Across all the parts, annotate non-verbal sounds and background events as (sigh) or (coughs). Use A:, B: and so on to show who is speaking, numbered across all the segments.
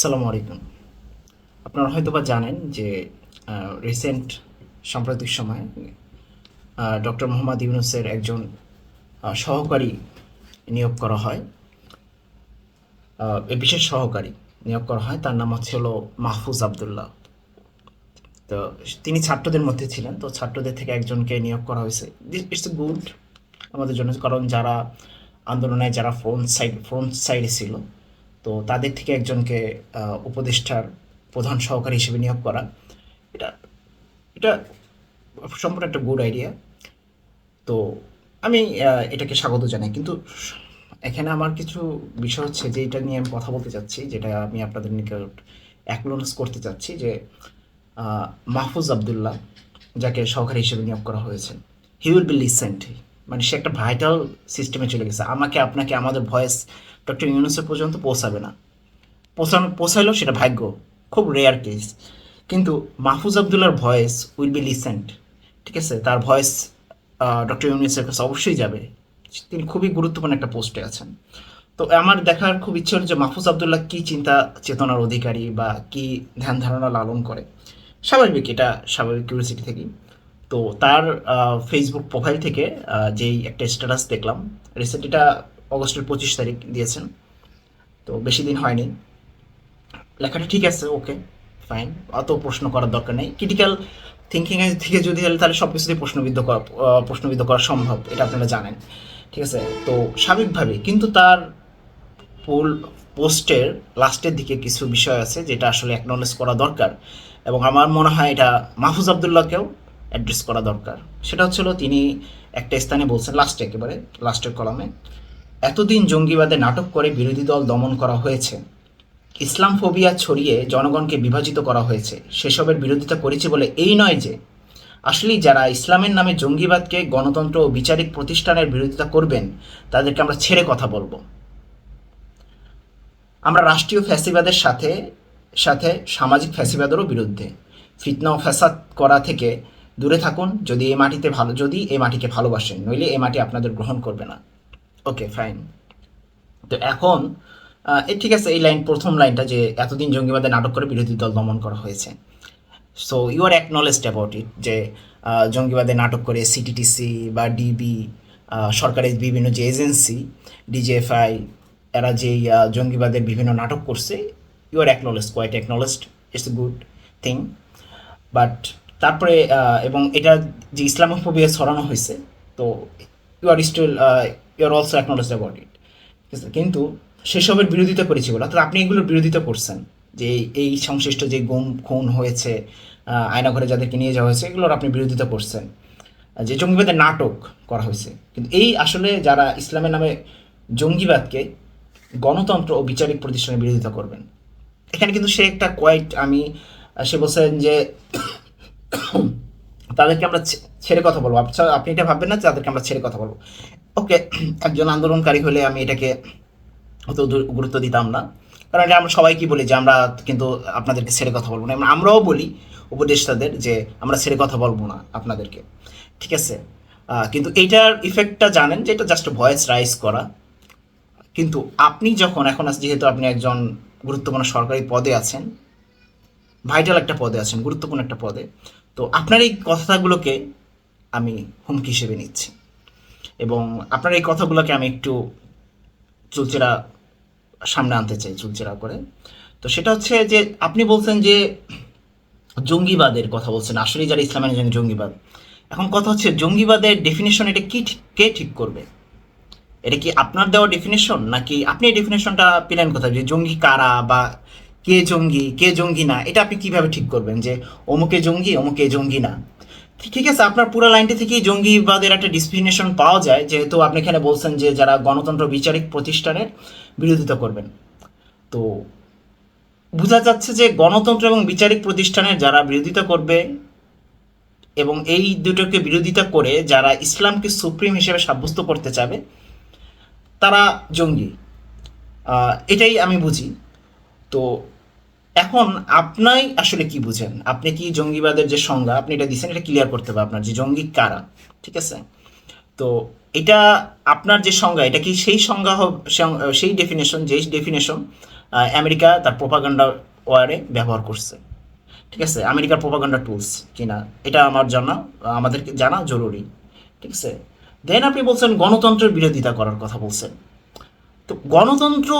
A: সালামু আলাইকুম। আপনারা হয়তো বা জানেন যে রিসেন্ট সাম্প্রতিক সময়ে ডক্টর মোহাম্মদ ইউনুসের একজন সহকারী নিয়োগ করা হয়। বিশেষ সহকারী নিয়োগ করা হয়, তার নাম হচ্ছে হলো মাহফুজ আবদুল্লাহ। তো তিনি ছাত্রদের মধ্যে ছিলেন, তো ছাত্রদের থেকে একজনকে নিয়োগ করা হয়েছে। ইটস এ গুড আমাদের জন্য, কারণ যারা আন্দোলনে, যারা ফ্রন্ট সাইড ফ্রন্ট সাইডে ছিল তো তাদের থেকে একজনকে উপদেষ্টার প্রধান সহকারী হিসেবে নিয়োগ করা। এটা এটা সম্পূর্ণ একটা গুড আইডিয়া তো আমি এটাকে স্বাগত জানাই। কিন্তু এখানে আমার কিছু বিষয় হচ্ছে যে, এটা নিয়ে আমি কথা বলতে চাচ্ছি, যেটা আমি আপনাদের নিকট অ্যাকনোলেজ করতে চাচ্ছি যে মাহফুজ আবদুল্লাহ যাকে সহকারী হিসেবে নিয়োগ করা হয়েছে হি উইল বি লিসেন্ট মানে সে একটা ভাইটাল সিস্টেমে চলে গেছে। আমাকে, আপনাকে আমাদের ভয়েস ডক্টর ইউনুসের পর্যন্ত পৌঁছাবে না। পৌঁছানো পৌঁছাইলেও সেটা ভাগ্য। খুব রেয়ার কেস কিন্তু মাহফুজ আবদুল্লার ভয়েস উইল বি লিসেন্ট ঠিক আছে? তার ভয়েস ডক্টর ইউনুসের কাছে অবশ্যই যাবে। তিনি খুবই গুরুত্বপূর্ণ একটা পোস্টে আছেন। তো আমার দেখার খুব ইচ্ছে হলো যে মাহফুজ আবদুল্লাহ কী চিন্তা চেতনার অধিকারী বা কি ধ্যান ধারণা লালন করে। স্বাভাবিক, এটা স্বাভাবিক কিউরিয়াসিটি থেকেই। তো তার ফেসবুক প্রোফাইল থেকে যেই একটা স্ট্যাটাস দেখলাম রিসেন্ট এটা অগস্টের পঁচিশ তারিখ দিয়েছেন। তো বেশি দিন হয়নি। লেখাটা ঠিক আছে, ওকে ফাইন অত প্রশ্ন করার দরকার নেই। ক্রিটিক্যাল থিঙ্কিং থেকে যদি হলে তাহলে সব কিছুতেই প্রশ্নবিদ্ধ করা প্রশ্নবিদ্ধ করা সম্ভব, এটা আপনারা জানেন। ঠিক আছে? তো স্বাভাবিকভাবে কিন্তু তার পোল পোস্টের লাস্টের দিকে কিছু বিষয় আছে যেটা আসলে অ্যাকনলেজ করা দরকার এবং আমার মনে হয় এটা মাহফুজ আবদুল্লাহকেও অ্যাড্রেস করা দরকার। সেটা হচ্ছিল তিনি একটা স্থানে বলছেন লাস্টে একেবারে লাস্টের কলামে এতদিন জঙ্গিবাদে নাটক করে বিরোধী দল দমন করা হয়েছে। ইসলাম ফোবিয়া ছড়িয়ে জনগণকে বিভাজিত করা হয়েছে। সেসবের বিরোধিতা করেছে বলে এই নয় যে, আসলেই যারা ইসলামের নামে জঙ্গিবাদকে গণতন্ত্র ও বিচারিক প্রতিষ্ঠানের বিরোধিতা করবেন, তাদেরকে আমরা ছেড়ে কথা বলব। আমরা রাষ্ট্রীয় ফ্যাসিবাদের সাথে সাথে সামাজিক ফ্যাসিবাদেরও বিরুদ্ধে। ফিতনা ও ফ্যাসাদ করা থেকে দূরে থাকুন। যদি এ মাটিতে ভালো, যদি এ মাটিকে ভালোবাসেন, নইলে এ মাটি আপনাদের গ্রহণ করবে না। ওকে ফাইন তো এখন এই ঠিক আছে এই লাইন প্রথম লাইনটা যে এতদিন জঙ্গিবাদে নাটক করে বিরোধী দল দমন করা হয়েছে। So you are acknowledged about it যে আহ, জঙ্গিবাদে নাটক করে সিটিটিসি বা ডিবি সরকারের বিভিন্ন যে এজেন্সি ডিজিএফআই এরা যেই জঙ্গিবাদের বিভিন্ন নাটক করছে you are acknowledged quite acknowledged it's a good thing but তারপরে এবং এটা যে ইসলামোফোবিয়া ছড়ানো হয়েছে তো you are still you are also acknowledged about it ঠিক আছে কিন্তু সেসবের বিরোধিতা করেছি বলে, অর্থাৎ আপনি এগুলোর বিরোধিতা করছেন, যে এই- সংশ্লিষ্ট যে গুম, খুন হয়েছে আয়নাঘরে যাদেরকে নিয়ে যাওয়া হয়েছে, এগুলোর আপনি বিরোধিতা করছেন। যে জঙ্গিবাদের নাটক করা হয়েছে। কিন্তু এই আসলে যারা ইসলামের নামে জঙ্গিবাদকে গণতন্ত্র ও বিচারিক প্রতিষ্ঠানের বিরোধিতা করবেন, এখানে কিন্তু সে একটা কোয়াইট আমি সে বলছেন যে (coughs) তাদেরকে আমরা ছেড়ে কথা বলব। আপনি এটা ভাববেন না যে তাদেরকে আমরা ছেড়ে কথা বলব। ওকে, একজন আন্দোলনকারী হলে আমি এটাকে অত গুরুত্ব দিতাম না। কারণ এটা আমরা সবাইকে বলি যে আমরা কিন্তু আপনাদেরকে ছেড়ে কথা বলব না। আমরাও বলি উপদেষ্টাদের যে আমরা ছেড়ে কথা বলব না আপনাদেরকে। ঠিক আছে? কিন্তু এইটার ইফেক্টটা জানেন যে এটা জাস্ট ভয়েস রাইজ করা। কিন্তু আপনি যখন, এখন যেহেতু আপনি একজন গুরুত্বপূর্ণ সরকারি পদে আছেন ভাইটাল একটা পদে আছেন, গুরুত্বপূর্ণ একটা পদে, তো আপনার এই কথাগুলোকে আমি হুমকি হিসেবে নিচ্ছি। এবং আপনার এই কথাগুলোকে আমি একটু চুলচেরা সামনে আনতে চাই, চুলচেরা করে। তো সেটা হচ্ছে যে, আপনি বলছেন যে জঙ্গিবাদের কথা বলছেন আসলে যারা ইসলামের জন্য জঙ্গিবাদ। এখন কথা হচ্ছে জঙ্গিবাদের ডেফিনেশন এটা কি কে ঠিক করবে? এটা কি আপনার দেওয়া ডেফিনেশন নাকি আপনি এই ডেফিনেশনটা পেলেন কোথায়? যে জঙ্গি কারা বা কে জঙ্গি কে জঙ্গি না, এটা আপনি কীভাবে ঠিক করবেন? যে অমুকে জঙ্গি অমুকে জঙ্গি না। ঠিক- আছে, আপনার পুরো লাইনটি থেকেই জঙ্গিবাদের একটা ডিসফিনেশন পাওয়া যায়, যেহেতু আপনি এখানে বলছেন যে যারা গণতন্ত্র বিচারিক প্রতিষ্ঠানের বিরোধিতা করবেন। তো বোঝা যাচ্ছে যে গণতন্ত্র এবং বিচারিক প্রতিষ্ঠানের যারা বিরোধিতা করবে এবং এই দুটোকে বিরোধিতা করে যারা ইসলামকে সুপ্রিম হিসেবে সাব্যস্ত করতে চাবে, তারা জঙ্গি। এটাই আমি বুঝি। তো এখন আপনাই আসলে কি বুঝেন? আপনি কি জঙ্গিবাদের যে সংজ্ঞা, আপনি এটা দিচ্ছেন এটা ক্লিয়ার করতে হবে আপনার যে জঙ্গি কারা, ঠিক আছে? তো এটা আপনার যে সংজ্ঞা, এটা কি সেই সংজ্ঞা সেই ডেফিনেশন যেই ডেফিনেশন আমেরিকা তার প্রোপাগান্ডা ওয়ারে ব্যবহার করছে, ঠিক আছে? আমেরিকার প্রোপাগান্ডা টুলস কিনা, এটা আমার জানা, আমাদেরকে জানা জরুরি, ঠিক আছে? দেন আপনি বলছেন গণতন্ত্রের বিরোধিতা করার কথা বলছেন। তো গণতন্ত্র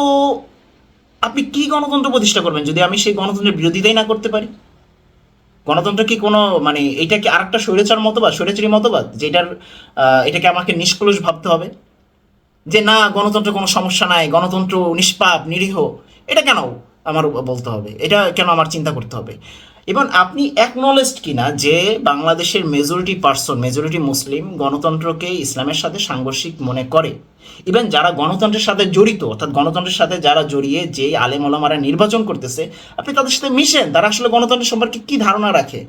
A: আপনি কি গণতন্ত্র প্রতিষ্ঠা করবেন? যদি আমি সেই গণতন্ত্রের বিরোধিতাই না করতে পারি? গণতন্ত্র কি কোনো মানে এটা কি আরেকটা স্বৈরাচার মতবাদ, স্বৈরাচারী মতবাদ? যেটার এটাকে আমাকে নিষ্কলুষ ভাবতে হবে? যে না, গণতন্ত্র কোনো সমস্যা নাই, গণতন্ত্র নিষ্পাপ, নিরীহ, এটা কেন? আমার বলতে হবে। এটা কেন আমার চিন্তা করতে হবে? এবং আপনি অ্যাকনলেজড কিনা যে বাংলাদেশের মেজরিটি পার্সন মেজরিটি মুসলিম গণতন্ত্রকে ইসলামের সাথে সাংঘর্ষিক মনে করে। ইভেন যারা গণতন্ত্রের সাথে জড়িত, অর্থাৎ গণতন্ত্রের সাথে যারা জড়িয়ে যে আলেম ওলামারা নির্বাচন করতেছে, আপনি তাদের সাথে মিশেন। তারা আসলে গণতন্ত্র সম্পর্কে কি ধারণা রাখে?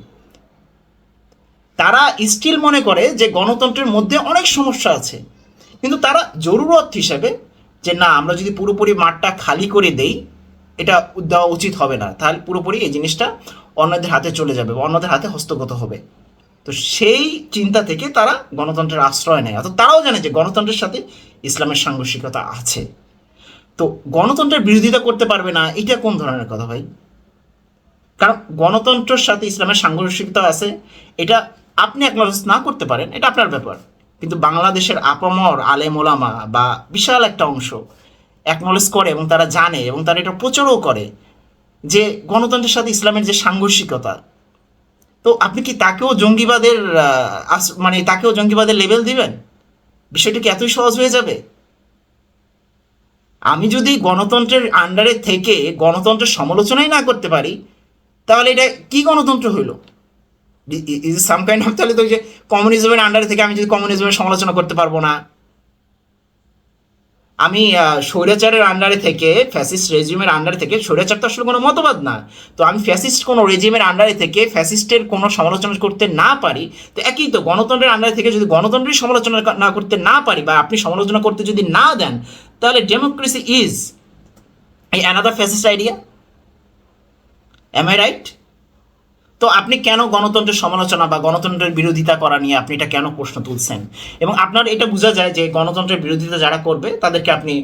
A: তারা স্টিল মনে করে যে গণতন্ত্রের মধ্যে অনেক সমস্যা আছে। কিন্তু তারা জরুরত হিসেবে যে না, আমরা যদি পুরোপুরি মাঠটা খালি করে দেই এটা দেওয়া উচিত হবে না। তাহলে পুরোপুরি এই জিনিসটা অন্যদের হাতে চলে যাবে বা অন্যদের হাতে হস্তগত হবে। তো সেই চিন্তা থেকে তারা গণতন্ত্রের আশ্রয় নেয়। অর্থাৎ তারাও জানে যে গণতন্ত্রের সাথে ইসলামের সাংঘর্ষিকতা আছে। তো গণতন্ত্রের বিরোধিতা করতে পারবে না, এটা কোন ধরনের কথা ভাই? কারণ গণতন্ত্রের সাথে ইসলামের সাংঘর্ষিকতা আছে। এটা আপনি একনলেজ না করতে পারেন, এটা আপনার ব্যাপার। কিন্তু বাংলাদেশের আপামর আলেম ওলামা বা বিশাল একটা অংশ একনলেজ করে এবং তারা জানে এবং তারা এটা প্রচারও করে যে গণতন্ত্রের সাথে ইসলামের যে সাংঘর্ষিকতা। তো আপনি কি তাকেও জঙ্গিবাদের মানে তাকেও জঙ্গিবাদের লেভেল দিবেন? বিষয়টি কি এতই সহজ হয়ে যাবে? আমি যদি গণতন্ত্রের আন্ডারে থেকে গণতন্ত্রের সমালোচনাই না করতে পারি, তাহলে এটা কি গণতন্ত্র হইল? ইজ সাম কাইন্ড অফ তাহলে তো যে কমিউনিজমের আন্ডারে থেকে আমি যদি কমিউনিজমের সমালোচনা করতে পারব না। আমি স্বৈরাচারের আন্ডারে থেকে ফ্যাসিস্ট রেজিমের আন্ডারে থেকে, স্বৈরাচার তো আসলে কোনো মতবাদ না। তো আমি ফ্যাসিস্ট কোনো রেজিমের আন্ডারে থেকে ফ্যাসিস্টের কোনো সমালোচনা করতে না পারি, তো একই তো গণতন্ত্রের আন্ডারে থেকে যদি গণতন্ত্রের সমালোচনা না করতে না পারি বা আপনি সমালোচনা করতে যদি না দেন, তাহলে ডেমোক্রেসি ইজ এই another fascist idea am I right তো আপনি কেন গণতন্ত্রের সমালোচনা বা গণতন্ত্রের বিরোধিতা করা নিয়ে আপনি এটা কেন প্রশ্ন তুলছেন? এবং আপনার এটা বোঝা যায় যে গণতন্ত্রের বিরোধিতা যারা করবে, তাদেরকে আপনি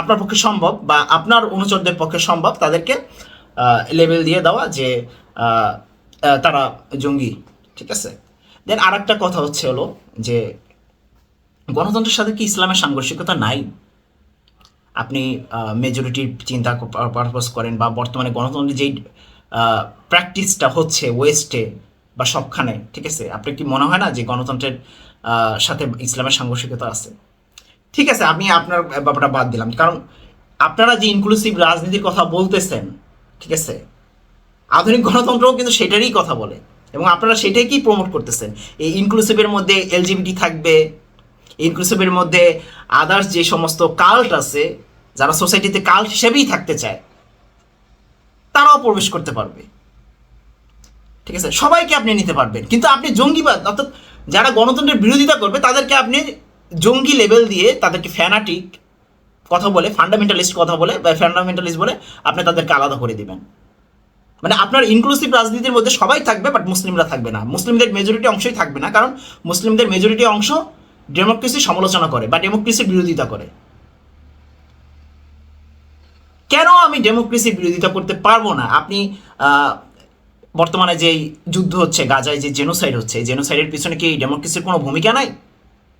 A: আপনার পক্ষে সম্ভব বা আপনার অনুচরদের পক্ষে সম্ভব তাদেরকে লেভেল দিয়ে দেওয়া যে তারা জঙ্গি, ঠিক আছে? দেন আর একটা কথা হচ্ছে হলো যে গণতন্ত্রের সাথে কি ইসলামের সাংঘর্ষিকতা নাই? আপনি মেজরিটির চিন্তা পারপাস করেন বা বর্তমানে গণতন্ত্রের যেই প্র্যাকটিসটা হচ্ছে ওয়েস্টে বা সবখানে, ঠিক আছে? আপনার কি মনে হয় না যে গণতন্ত্রের সাথে ইসলামের সাংঘর্ষিকতা আছে? ঠিক আছে, আমি আপনার ব্যাপারটা বাদ দিলাম। কারণ আপনারা যে ইনক্লুসিভ রাজনীতির কথা বলতেছেন, ঠিক আছে? আধুনিক গণতন্ত্রও কিন্তু সেটারই কথা বলে। এবং আপনারা সেটাই কি প্রমোট করতেছেন। এই ইনক্লুসিভের মধ্যে এলজিবিটি থাকবে ইনক্লুসিভের মধ্যে আদার্স যে সমস্ত কাল্ট আছে, যারা সোসাইটিতে কাল্ট হিসেবেই থাকতে চায় তারাও প্রবেশ করতে পারবে। ঠিক আছে? সবাইকে আপনি নিতে পারবেন। কিন্তু আপনি জঙ্গিবাদ, অর্থাৎ যারা গণতন্ত্রের বিরোধিতা করবে, তাদেরকে আপনি জঙ্গি লেভেল দিয়ে তাদেরকে ফ্যানাটিক কথা বলে ফান্ডামেন্টালিস্ট কথা বলে, বা ফান্ডামেন্টালিস্ট বলে আপনি তাদেরকে আলাদা করে দিবেন। মানে আপনার ইনক্লুসিভ রাজনীতির মধ্যে সবাই থাকবে বাট মুসলিমরা থাকবে না। মুসলিমদের মেজরিটি অংশই থাকবে না, কারণ মুসলিমদের মেজরিটি অংশ ডেমোক্রেসি সমালোচনা করে, বা ডেমোক্রেসির বিরোধিতা করে। কেন আমি ডেমোক্রেসির বিরোধিতা করতে পারব না? আপনি বর্তমানে যে যুদ্ধ হচ্ছে, গাজায় যে জেনোসাইড হচ্ছে, এই জেনোসাইডের পিছনে কি ডেমোক্রেসির কোনো ভূমিকা নাই?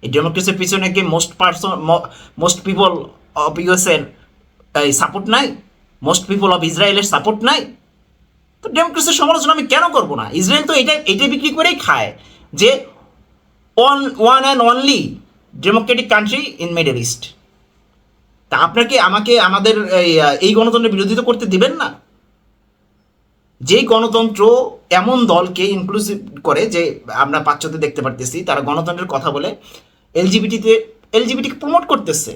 A: এই ডেমোক্রেসির পিছনে কি most person most people of ইউএসের সাপোর্ট নাই? মোস্ট পিপল অফ ইসরায়েলের সাপোর্ট নাই? তো ডেমোক্রেসির সমালোচনা আমি কেন করব না? ইসরায়েল তো এটা এটাই বিক্রি করেই খায় যে one one and only democratic country in Middle East তা আপনাকে আমাকে আমাদের এই, গণতন্ত্রের বিরোধিতা করতে দিবেন না? যেই গণতন্ত্র এমন দলকে ইনক্লুসিভ করে যে আমরা পাশ্চাত্যে দেখতে পারতেছি তারা গণতন্ত্রের কথা বলে এলজিবিটিতে এলজিবিটিকে প্রমোট করতেছে।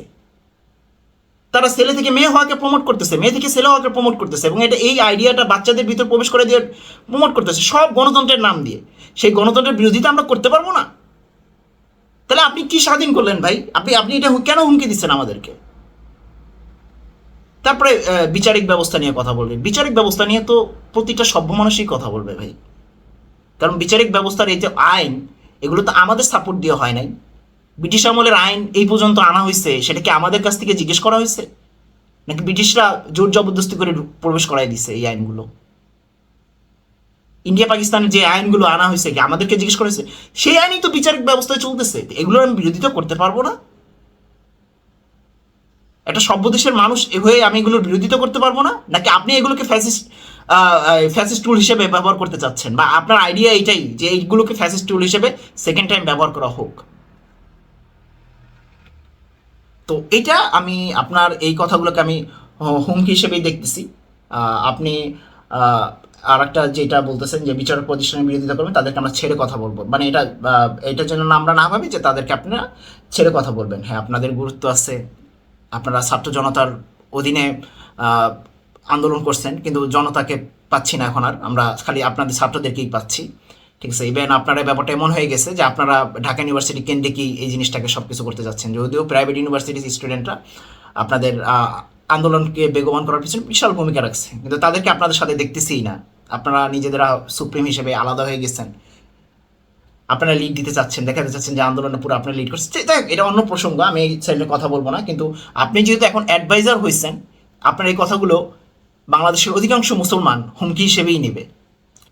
A: তারা ছেলে থেকে মেয়ে হওয়াকে প্রমোট করতেছে মেয়ে থেকে ছেলে হওয়াকে প্রমোট করতেছে এবং এটা এই আইডিয়াটা বাচ্চাদের ভিতর প্রবেশ করে দিয়ে প্রমোট করতেছে সব গণতন্ত্রের নাম দিয়ে। সেই গণতন্ত্রের বিরোধিতা আমরা করতে পারব না? তাহলে আপনি কি স্বাধীন করলেন ভাই? আপনি আপনি এটা কেন হুমকি দিচ্ছেন আমাদেরকে? তারপরে বিচারিক ব্যবস্থা নিয়ে কথা বলবে বিচারিক ব্যবস্থা নিয়ে তো প্রতিটা সভ্য মানুষই কথা বলবে ভাই। কারণ বিচারিক ব্যবস্থার এই যে আইন এগুলো তো আমাদের সাপোর্ট দিয়ে হয় নাই। ব্রিটিশ আমলের আইন এই পর্যন্ত আনা হয়েছে সেটা কি আমাদের কাছ থেকে জিজ্ঞেস করা হয়েছে নাকি ব্রিটিশরা জোর জবরদস্তি করে প্রবেশ করাই দিছে এই আইনগুলো? ইন্ডিয়া পাকিস্তানের যে আইনগুলো আনা হয়েছে কি আমাদেরকে জিজ্ঞেস করেছে সেই আইনই তো বিচারিক ব্যবস্থায় চলতেছে। তো এগুলোর আমি বিরোধিতা করতে পারব না। একটা সভ্য দেশের মানুষ হয়ে আমি এগুলোর বিরোধিতা করতে পারব না? নাকি আপনি এগুলোকে ফ্যাসিস্ট ফ্যাসিস্ট টুল হিসেবে ব্যবহার করতে চাচ্ছেন? বা আপনার আইডিয়া এটাই যে এইগুলোকে ফ্যাসিস্ট টুল হিসেবে সেকেন্ড টাইম ব্যবহার করা হোক। তো এটা আমি আপনার এই কথাগুলোকে আমি হুমকি হিসেবেই দেখতেছি। আপনি আর একটা যেটা বলতেছেন যে বিচারক প্রতিষ্ঠানের বিরোধিতা করবেন, তাদেরকে আমরা ছেড়ে কথা বলব। মানে এটা এটার জন্য আমরা না ভাবি যে তাদেরকে আপনারা ছেড়ে কথা বলবেন। হ্যাঁ আপনাদের গুরুত্ব আছে। আপনারা ছাত্র জনতার অধীনে আন্দোলন করছেন, কিন্তু জনতাকে পাচ্ছি না এখন আর। আমরা খালি আপনাদের ছাত্রদেরকেই পাচ্ছি। ঠিক আছে ইভেন আপনারা ব্যাপারটা এমন হয়ে গেছে যে আপনারা ঢাকা ইউনিভার্সিটি কেন্দ্রিকই এই জিনিসটাকে সব কিছু করতে যাচ্ছেন? যদিও প্রাইভেট ইউনিভার্সিটির স্টুডেন্টরা আপনাদের আন্দোলনকে বেগবান করার পিছনে বিশাল ভূমিকা রাখছে। কিন্তু তাদেরকে আপনাদের সাথে দেখতেছিই না। আপনারা নিজেদের সুপ্রিম হিসেবে আলাদা হয়ে গেছেন। আপনারা লিড দিতে চাচ্ছেন দেখাতে চাচ্ছেন যে আন্দোলনে পুরো আপনারা লিড হোক, এটা অন্য প্রসঙ্গ আমি এই সাইডে কথা বলব না কিন্তু আপনি যেহেতু এখন অ্যাডভাইজার হয়েছেন আপনার এই কথাগুলো বাংলাদেশের অধিকাংশ মুসলমান হুমকি হিসেবেই নেবে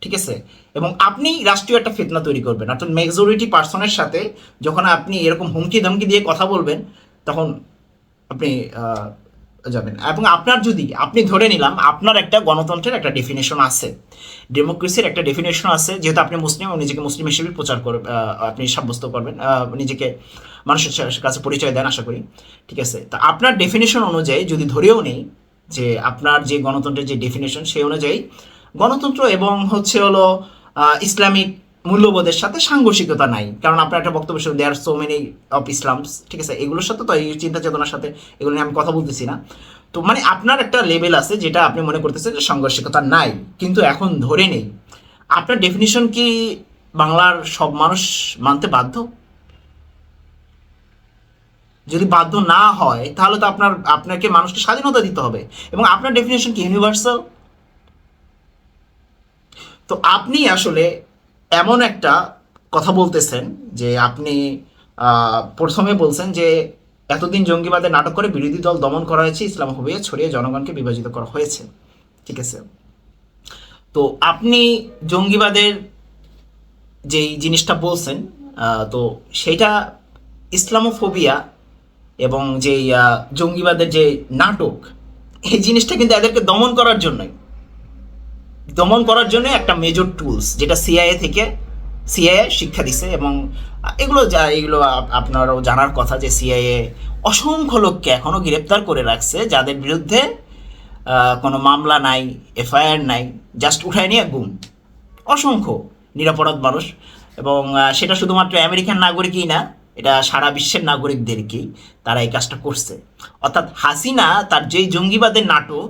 A: ঠিক আছে? এবং আপনি রাষ্ট্রীয় একটা ফিতনা তৈরি করবেন অর্থাৎ মেজরিটি পার্সনের সাথে যখন আপনি এরকম হুমকি ধমকি দিয়ে কথা বলবেন তখন আপনি যাবেন। এবং আপনার যদি, আপনি ধরে নিলাম, আপনার একটা গণতন্ত্রের একটা ডেফিনেশন আছে। ডেমোক্রেসির একটা ডেফিনেশন আছে, যেহেতু আপনি মুসলিম নিজেকে মুসলিম হিসেবে প্রচার করবেন আপনি সাব্যস্ত করবেন নিজেকে মানুষের কাছে পরিচয় দেন, আশা করি। ঠিক আছে? তা আপনার ডেফিনেশন অনুযায়ী যদি ধরেও নেই, যে আপনার যে গণতন্ত্রের যে ডেফিনেশন সেই অনুযায়ী গণতন্ত্র এবং হচ্ছে হলো ইসলামিক মূল্যবোধের সাথে সাংঘর্ষিকতা নাই। কারণ আপনার একটা বক্তব্য there so many of Islams ঠিক আছে? এগুলোর সাথে তো এই চিন্তা চেতনার সাথে এগুলো নিয়ে আমি কথা বলতেছি না। তো মানে আপনার একটা লেভেল আছে যেটা আপনি মনে করতেছেন যে সাংঘর্ষিকতা নাই, কিন্তু এখন ধরে নেই। আপনার ডেফিনিশন কি বাংলার সব মানুষ মানতে বাধ্য? যদি বাধ্য না হয়, তাহলে তো আপনার, আপনাকে মানুষকে স্বাধীনতা দিতে হবে। এবং আপনার ডেফিনেশন কি? ইউনিভার্সাল তো আপনি আসলে এমন একটা কথা বলতেছেন যে আপনি প্রথমে বলছেন যে এতদিন জঙ্গিবাদের নাটক করে বিরোধী দল দমন করা হয়েছে ইসলামোফোবিয়া ছড়িয়ে জনগণকে বিভাজিত করা হয়েছে। ঠিক আছে? তো আপনি জঙ্গিবাদের যেই জিনিসটা বলছেন তো সেটা ইসলামোফোবিয়া এবং যেই জঙ্গিবাদের যে নাটক, এই জিনিসটা কিন্তু এদেরকে দমন করার জন্যই। দমন করার জন্য একটা মেজর টুলস যেটা সিআইএ থেকে সিআইএ শিক্ষা দিছে এবং এগুলো যা, এগুলো আপনারও জানার কথা যে সিআইএ অসংখ্য লোককে এখনও গ্রেপ্তার করে রাখছে, যাদের বিরুদ্ধে কোনো মামলা নাই এফআইআর নাই জাস্ট উঠায় নিয়ে গুম। অসংখ্য নিরাপরাধ মানুষ এবং সেটা শুধুমাত্র আমেরিকান নাগরিকই না, এটা সারা বিশ্বের নাগরিকদেরকেই তারা এই কাজটা করছে। অর্থাৎ হাসিনা তার যেই জঙ্গিবাদের নাটক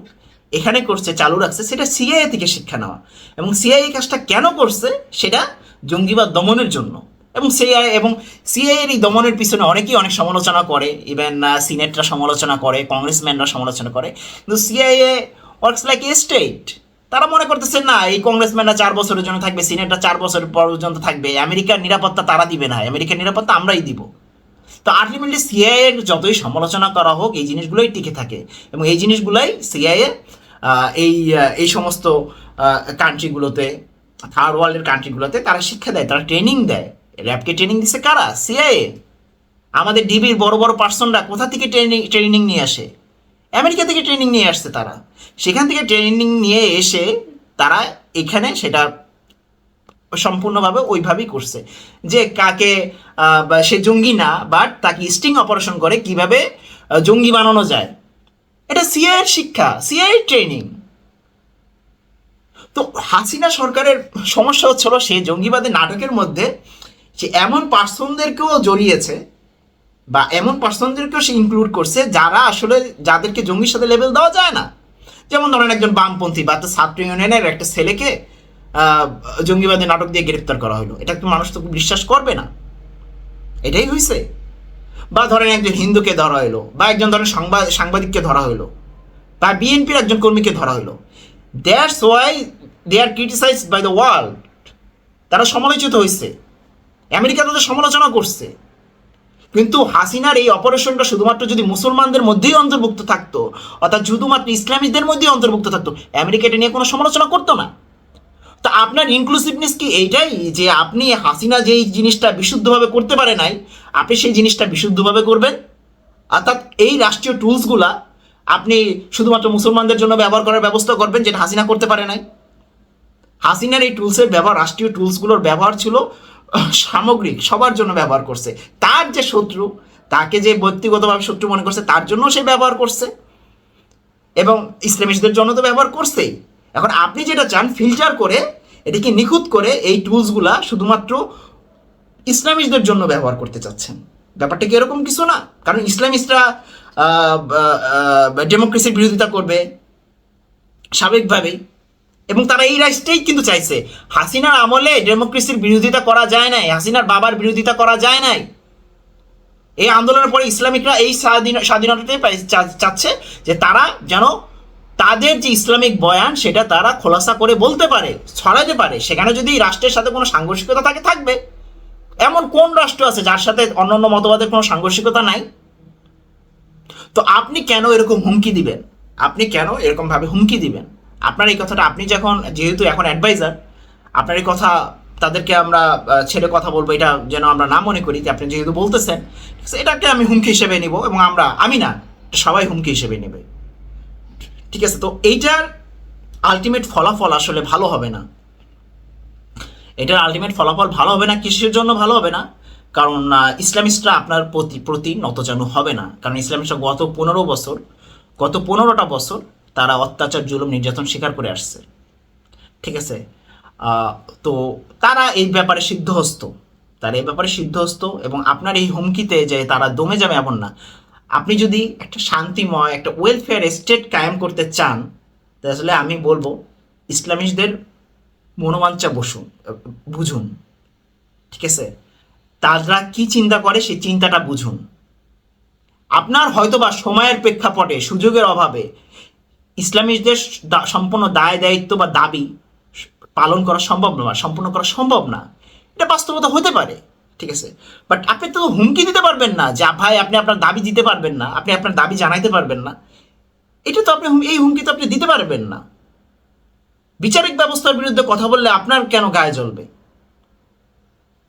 A: এখানে করছে, চালু রাখছে, সেটা সিআইএ থেকে শিক্ষা নেওয়া। এবং সিআইএ কাজটা কেন করছে? সেটা জঙ্গিবাদ দমনের জন্য। এবং সিআই এবং সিআইএর এই দমনের পিছনে অনেকেই অনেক সমালোচনা করে। ইভেন সিনেটরা সমালোচনা করে, কংগ্রেসম্যানরা সমালোচনা করে। কিন্তু CIA works like a state তারা মনে করতেছে, না, এই কংগ্রেসম্যানরা চার বছরের জন্য থাকবে, সিনেটরা চার বছর পর্যন্ত থাকবে। আমেরিকার নিরাপত্তা তারা দিবে না, আমেরিকার নিরাপত্তা আমরাই দিব। তো আলটিমেটলি সিআইএ যতই সমালোচনা করা হোক, এই জিনিসগুলোই টিকে থাকে। এবং এই জিনিসগুলোই সিআইএ এই এই সমস্ত কান্ট্রিগুলোতে থার্ড ওয়ার্ল্ডের কান্ট্রিগুলোতে তারা শিক্ষা দেয়, তারা ট্রেনিং দেয়। র্যাবকে ট্রেনিং দিচ্ছে কারা? সিআইএ আমাদের ডিবির বড় বড় পার্সনরা কোথা থেকে ট্রেনিং ট্রেনিং নিয়ে আসে? আমেরিকা থেকে ট্রেনিং নিয়ে আসছে তারা। সেখান থেকে ট্রেনিং নিয়ে এসে তারা এখানে সেটা সম্পূর্ণভাবে ওইভাবেই করছে। যে কাকে সে জঙ্গি না বাট তাকে স্টিং অপারেশন করে কীভাবে জঙ্গি বানানো যায়। এটা সিআইয়ের শিক্ষা সিআইয়ের ট্রেনিং তো হাসিনা সরকারের সমস্যা হচ্ছিল সে জঙ্গিবাদের নাটকের মধ্যে সে এমন পার্সনদেরকেও জড়িয়েছে বা এমন পার্সনদেরকেও সে ইনক্লুড করছে যারা আসলে যাদেরকে জঙ্গির সাথে লেভেল দেওয়া যায় না। যেমন ধরেন একজন বামপন্থী বা একটা ছাত্র ইউনিয়নের একটা ছেলেকে আহ, জঙ্গিবাদের নাটক দিয়ে গ্রেপ্তার করা হলো। এটা তো মানুষ তো বিশ্বাস করবে না? এটাই হয়েছে বা ধরেন একজন হিন্দুকে ধরা হলো বা একজন ধরেন সংবাদ সাংবাদিককে ধরা হলো বা বিএনপির একজন কর্মীকে ধরা হলো that's why they are criticize by the world তারা সমালোচিত হয়েছে আমেরিকা তাদের সমালোচনা করছে। কিন্তু হাসিনার এই অপারেশনটা শুধুমাত্র যদি মুসলমানদের মধ্যেই অন্তর্ভুক্ত থাকতো, অর্থাৎ শুধুমাত্র ইসলামীদের মধ্যেই অন্তর্ভুক্ত থাকতো, আমেরিকা এটা নিয়ে কোনো সমালোচনা করতো না। আপনার ইনক্লুসিভনেস কি এইটাই? যে আপনি হাসিনা যেই জিনিসটা বিশুদ্ধভাবে করতে পারে নাই, আপনি সেই জিনিসটা বিশুদ্ধভাবে করবেন? অর্থাৎ এই রাষ্ট্রীয় টুলসগুলা আপনি শুধুমাত্র মুসলমানদের জন্য ব্যবহার করার ব্যবস্থা করবেন যেটা হাসিনা করতে পারে নাই? হাসিনার এই টুলসের ব্যবহার, রাষ্ট্রীয় টুলসগুলোর ব্যবহার ছিল সামগ্রিক, সবার জন্য ব্যবহার করছে। তার যে শত্রু, তাকে যে ব্যক্তিগতভাবে শত্রু মনে করছে, তার জন্য সে ব্যবহার করছে। এবং ইসলামিস্টদের জন্য তো ব্যবহার করছেই। এখন আপনি যেটা চান ফিল্টার করে এটিকে নিখুঁত করে এই টুলসগুলা শুধুমাত্র ইসলামিস্টদের জন্য ব্যবহার করতে চাচ্ছেন। ব্যাপারটা কি এরকম কিছু না? কারণ ইসলামিস্টরা ডেমোক্রেসির বিরোধিতা করবে স্বাভাবিকভাবেই এবং তারা এই রাষ্ট্রেই কিন্তু চাইছে। হাসিনার আমলে ডেমোক্রেসির বিরোধিতা করা যায় নাই, হাসিনার বাবার বিরোধিতা করা যায় নাই। এই আন্দোলনের পরে ইসলামিকরা এই স্বাধীন চা- চাচ্ছে যে তারা যেন তাদের যে ইসলামিক বয়ান, সেটা তারা খোলাসা করে বলতে পারে, ছড়াতে পারে। সেখানে যদি রাষ্ট্রের সাথে কোনো সাংঘর্ষিকতা থাকে, থাকবে। এমন কোন রাষ্ট্র আছে যার সাথে অন্যান্য মতবাদের কোনো সাংঘর্ষিকতা নাই? তো আপনি কেন এরকম হুমকি দিবেন? আপনি কেন এরকম ভাবে হুমকি দিবেন? আপনার এই কথাটা, আপনি যখন, যেহেতু এখন অ্যাডভাইজার আপনার এই কথা, তাদেরকে আমরা ছেড়ে কথা বলব, এটা যেন আমরা না মনে করি, আপনি যেহেতু বলতেছেন, এটাকে আমি হুমকি হিসেবে নিব এবং আমরা, আমি না, সবাই হুমকি হিসেবে নেবে। ঠিক আছে, তো এইটার আলটিমেট ফলাফল আসলে ভালো হবে না। এটার আলটিমেট ফলাফল ভালো হবে না, কিসের জন্য ভালো হবে না? কারণ ইসলামিস্টরা আপনার প্রতি প্রতি নতজানু হবে না। কারণ ইসলামিস্টরা গত পনেরো বছর, গত পনেরোটা বছর তারা অত্যাচার, জুলুম, নির্যাতন স্বীকার করে আসছে। ঠিক আছে? তো তারা এই ব্যাপারে সিদ্ধহস্ত। তারা এই ব্যাপারে সিদ্ধহস্ত এবং আপনার এই হুমকিতে যে তারা দমে যাবে এমন না। আপনি যদি একটা শান্তিময়, একটা ওয়েলফেয়ার স্টেট কায়েম করতে চান, তাহলে আমি বলব ইসলামিস্টদের মনোবাঞ্ছা বসুন বুঝুন, ঠিক আছে? তারা কি চিন্তা করে সেই চিন্তাটা বুঝুন। আপনার হয়তোবা সময়ের প্রেক্ষাপটে, সুযোগের অভাবে ইসলামিস্টদের সম্পূর্ণ দায়, দায়িত্ব বা দাবি পালন করা সম্ভব না, সম্পূর্ণ করা সম্ভব না। এটা বাস্তবতা হতে পারে। ঠিক আছে? বাট আপনি তো হুমকি দিতে পারবেন না যে ভাই, আপনি আপনার দাবি দিতে পারবেন না, আপনি আপনার দাবি জানাইতে পারবেন না। এটা তো আপনি এই হুমকি তো আপনি দিতে পারবেন না। বিচারিক ব্যবস্থার বিরুদ্ধে কথা বললে আপনার কেন গায়ে জ্বলবে?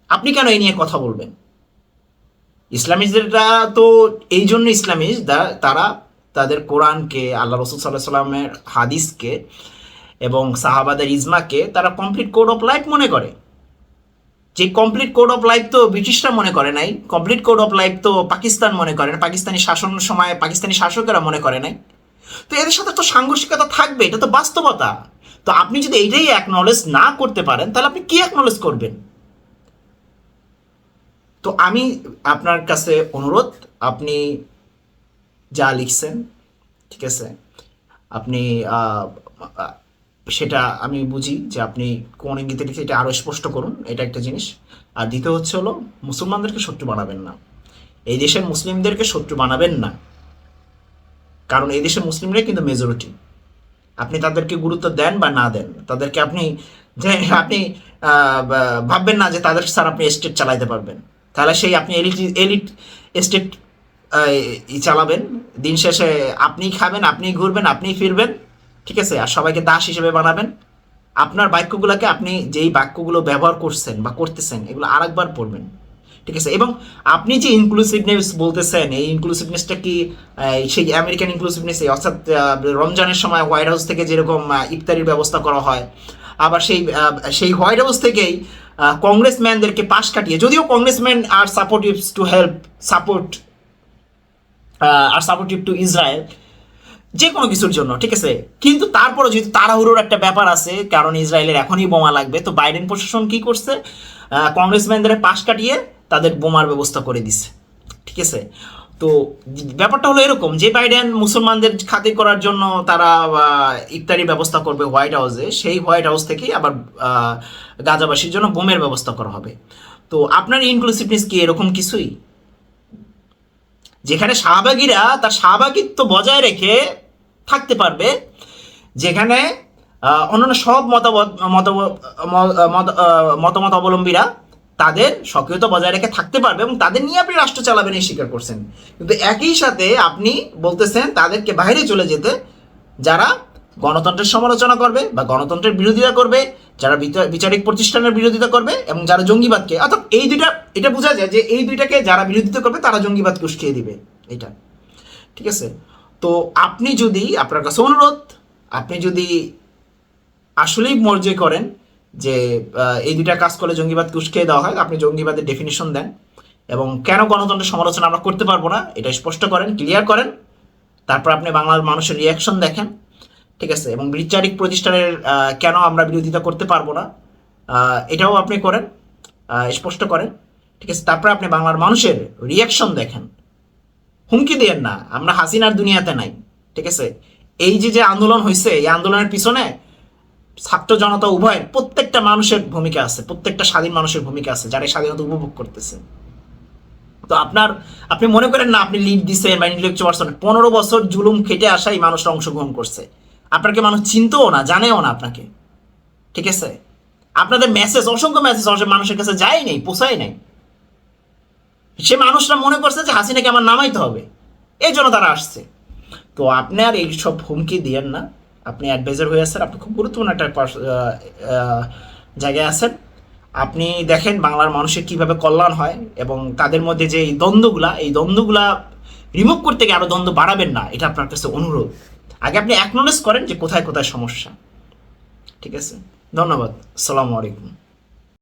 A: আপনি কেন এই নিয়ে কথা বলবেন? ইসলামিস্টরা তো এই জন্য ইসলামিস্ট তারা তাদের কোরআনকে, আল্লাহ রসুল সাল্লাহ সাল্লামের হাদিসকে এবং সাহাবাদের ইজমাকে তারা কমপ্লিট কোড অফ লাইফ মনে করে। যে কমপ্লিট কোড অফ লাইফ তো ব্রিটিশরা মনে করে নাই কমপ্লিট কোড অফ লাইফ তো পাকিস্তান মনে করে না, পাকিস্তানি শাসন সময় পাকিস্তানি শাসকেরা মনে করে নাই। তো এদের সাথে তো সাংঘর্ষিকতা থাকবে, এটা তো বাস্তবতা। তো আপনি যদি এইটাই অ্যাকনলেজ না করতে পারেন, তাহলে আপনি কি অ্যাকনলেজ করবেন? তো আমি আপনার কাছে অনুরোধ, আপনি যা লিখছেন, ঠিক আছে, আপনি সেটা আমি বুঝি যে আপনি কোন ইঙ্গিতে লিখে এটা আরও স্পষ্ট করুন, এটা একটা জিনিস। আর দ্বিতীয় হচ্ছে হলো, মুসলমানদেরকে শত্রু বানাবেন না। এই দেশের মুসলিমদেরকে শত্রু বানাবেন না। কারণ এই দেশের মুসলিমরাই কিন্তু মেজরিটি আপনি তাদেরকে গুরুত্ব দেন বা না দেন, তাদেরকে আপনি যে আপনি ভাববেন না যে তাদের স্যার আপনি স্টেট চালাইতে পারবেন। তাহলে সেই আপনি এলিট এলিট স্টেট চালাবেন। দিন শেষে আপনিই খাবেন, আপনিই ঘুরবেন, আপনিই ফিরবেন। ঠিক আছে? আর সবাইকে দাস হিসেবে বানাবেন। আপনার বাক্যগুলোকে আপনি যেই বাক্যগুলো ব্যবহার করছেন বা করতেছেন, এগুলো আরেকবার পড়বেন। ঠিক আছে? এবং আপনি যে ইনক্লুসিভনেস বলতেছেন, এই ইনক্লুসিভনেসটা কি সেই আমেরিকান ইনক্লুসিভনেস অর্থাৎ রমজানের সময় হোয়াইট হাউস থেকে যেরকম ইফতারির ব্যবস্থা করা হয়, আবার সেই সেই হোয়াইট হাউস থেকেই কংগ্রেসম্যানদেরকে পাশ কাটিয়ে, যদিও congressman are supportives to help support are supportive to Israel যে কোনো কিছুর জন্য ঠিক আছে? কিন্তু তারপরে যেহেতু তাড়াহুড়োর একটা ব্যাপার আছে কারণ ইসরায়েলের এখনই বোমা লাগবে তো বাইডেন প্রশাসন কি করছে? কংগ্রেসম্যানদের পাশ কাটিয়ে তাদের বোমার ব্যবস্থা করে দিছে ঠিক আছে? তো ব্যাপারটা হলো এরকম যে বাইডেন মুসলমানদের খাতির করার জন্য তারা আহ, ইফতারি ব্যবস্থা করবে হোয়াইট হাউসে সেই হোয়াইট হাউস থেকেই আবার গাজাবাসীর জন্য বোমের ব্যবস্থা করা হবে। তো আপনার ইনক্লুসিভনেস কি এরকম কিছুই? যেখানে শাহবাগীরা তার শাহবাগিত্ব বজায় রেখে থাকতে পারবে, যেখানে অন্যান্য সব মতামত মতামত মত- মতামত অবলম্বীরা তাদের সক্রিয়তা বজায় রেখে থাকতে পারবে এবং তাদের নিয়ে আপনি রাষ্ট্র চালাবেন এই স্বীকার করছেন। কিন্তু একই সাথে আপনি বলতেছেন তাদেরকে বাইরে চলে যেতে, যারা গণতন্ত্রের সমালোচনা করবে বা গণতন্ত্রের বিরোধিতা করবে, যারা বিচা- বিচারিক প্রতিষ্ঠানের বিরোধিতা করবে এবং যারা জঙ্গিবাদকে, অর্থাৎ এই দুইটা, এটা বোঝা যায় যে এই দুইটাকে যারা বিরোধিতা করবে তারা জঙ্গিবাদকে উস্কিয়ে দিবে, এটা। ঠিক আছে? তো আপনি যদি আপনার কাছে অনুরোধ, আপনি যদি আসলেই মর্জে করেন যে এই দুইটা কাজ করলে জঙ্গিবাদকে উস্কিয়ে দেওয়া হয়, আপনি জঙ্গিবাদের ডেফিনেশন দেন এবং কেন গণতন্ত্রের সমালোচনা আমরা করতে পারব না, এটা স্পষ্ট করেন ক্লিয়ার করেন, তারপর আপনি বাংলার মানুষের রিয়াকশন দেখেন, ঠিক আছে? এবং বিচারিক প্রতিষ্ঠানের কেন আমরা বিরোধিতা করতে পারব না এটাও আপনি করেন স্পষ্ট করেন, ঠিক আছে? তারপরে আপনি বাংলার মানুষের রিয়াকশন দেখেন। হুমকি দেন না। আমরা হাসিনার দুনিয়াতে নাই, ঠিক আছে? এই যে যে আন্দোলন হয়েছে এই আন্দোলনের পিছনে ছাত্র জনতা উভয়ের প্রত্যেকটা মানুষের ভূমিকা আছে, প্রত্যেকটা স্বাধীন মানুষের ভূমিকা আছে, যারা স্বাধীনতা উপভোগ করতেছে। তো আপনার, আপনি মনে করেন না আপনি লিড দিচ্ছেন বা ইন্টেলেকচুয়াল পার্সন পনেরো বছর জুলুম খেটে আসা এই অংশগ্রহণ করছে। আপনাকে মানুষ চিনতেও না, জানেও না আপনাকে? ঠিক আছে? আপনাদের মেসেজ অসংখ্য মেসেজ মানুষের কাছে যায় নাই পোষায় নাই। সে মানুষরা মনে করছে যে হাসিনাকে আমার নামাইতে হবে। এই জন্য তারা আসছে। তো আপনি আর এইসব হুমকি দিয়েন না। আপনি অ্যাডভাইজার হয়ে আছেন, আপনি খুব গুরুত্বপূর্ণ একটা জায়গায় আছেন। আপনি দেখেন বাংলার মানুষের কীভাবে কল্যাণ হয় এবং তাদের মধ্যে যে এই দ্বন্দ্বগুলা এই দ্বন্দ্বগুলা রিমুভ করতে গিয়ে আরও দ্বন্দ্ব বাড়াবেন না, এটা আপনার কাছে অনুরোধ। আগে আপনি অ্যাকনোলেজ করেন যে কোথায় কোথায় সমস্যা। ঠিক আছে? ধন্যবাদ। আসসালামু আলাইকুম।